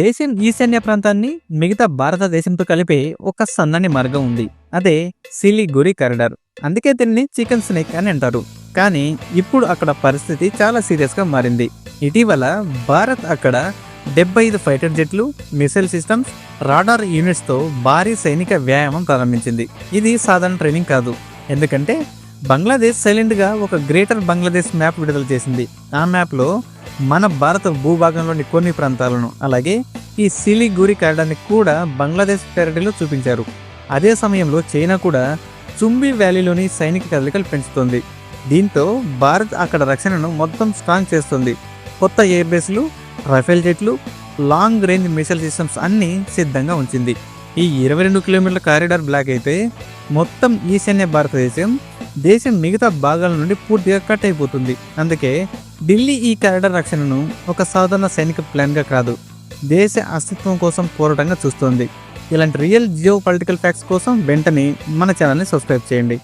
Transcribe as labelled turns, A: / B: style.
A: దేశం ఈశాన్య ప్రాంతాన్ని మిగతా భారతదేశంతో కలిపే ఒక సన్నని మార్గం ఉంది. అదే సిలిగురి కారిడార్ అందుకే దీన్ని చికెన్ స్నేక్ అని అంటారు. కానీ ఇప్పుడు అక్కడ పరిస్థితి చాలా సీరియస్గా మారింది. ఇటీవల భారత్ అక్కడ డెబ్బై ఐదు ఫైటర్ జెట్లు మిసైల్ సిస్టమ్స్ రాడార్ యూనిట్స్తో భారీ సైనిక వ్యాయామం ప్రారంభించింది. ఇది సాధారణ ట్రైనింగ్ కాదు. ఎందుకంటే బంగ్లాదేశ్ సైలెంట్గా ఒక గ్రేటర్ బంగ్లాదేశ్ మ్యాప్ విడుదల చేసింది. ఆ మ్యాప్లో మన భారత భూభాగంలోని కొన్ని ప్రాంతాలను అలాగే ఈ సిలిగురి కారిడార్ని కూడా బంగ్లాదేశ్ టెరిటరీలో చూపించారు. అదే సమయంలో చైనా కూడా చుంబి వ్యాలీలోని సైనిక కదలికలు పెంచుతోంది. దీంతో భారత్ అక్కడ రక్షణను మొత్తం స్ట్రాంగ్ చేస్తుంది. కొత్త ఎయిర్ బేస్లు రఫేల్ జెట్లు లాంగ్ రేంజ్ మిసైల్ సిస్టమ్స్ అన్నీ సిద్ధంగా ఉంచింది. ఈ ఇరవై రెండు కిలోమీటర్ల కారిడార్ బ్లాక్ అయితే మొత్తం ఈశాన్య భారతదేశం దేశం మిగతా భాగాల నుండి పూర్తిగా కట్ అయిపోతుంది. అందుకే ఢిల్లీ ఈ కారిడార్ రక్షణను ఒక సాధారణ సైనిక ప్లాన్గా కాదు దేశ అస్తిత్వం కోసం పోరాటంగా చూస్తోంది. ఇలాంటి రియల్ జియో పొలిటికల్ ఫ్యాక్ట్స్ కోసం వెంటనే మన ఛానల్ని సబ్స్క్రైబ్ చేయండి.